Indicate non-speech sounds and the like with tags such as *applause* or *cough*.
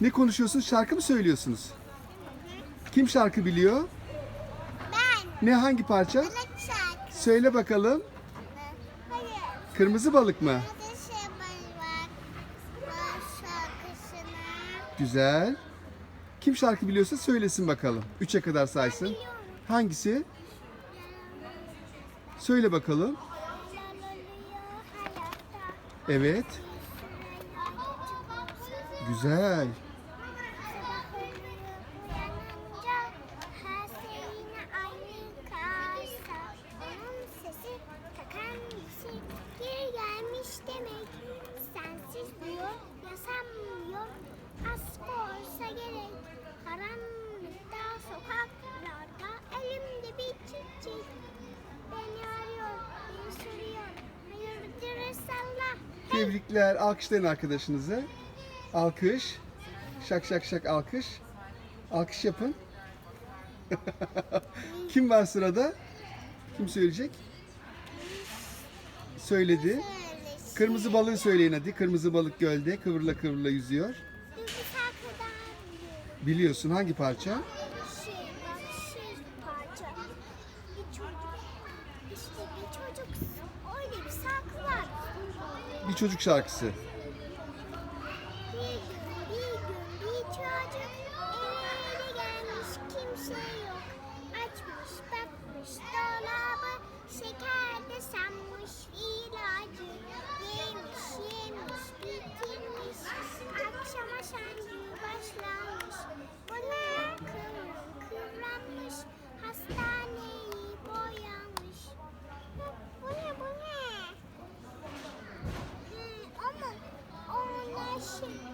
Ne konuşuyorsunuz? Şarkı mı söylüyorsunuz? Kim şarkı biliyor? Ben. Ne hangi parça? Balık şarkısı. Söyle bakalım. Hayır. Kırmızı balık mı? Ateşe balık. Balık şarkısını. Güzel. Kim şarkı biliyorsa söylesin bakalım. Üçe kadar saysın. Hangisi? Söyle bakalım. Evet. Güzel. Tebrikler. Alkışlayın arkadaşınızı. Alkış. Şak şak şak alkış. Alkış yapın. *laughs* Kim var sırada? Kim söyleyecek? Söyledi. Kırmızı balığı söyleyin hadi. Kırmızı balık gölde kıvrıla kıvrıla yüzüyor. Biliyorsun hangi parça? Şey şey. Bir çocuk. Bir çocuk. Öyle bir var. Bir çocuk şarkısı. Share.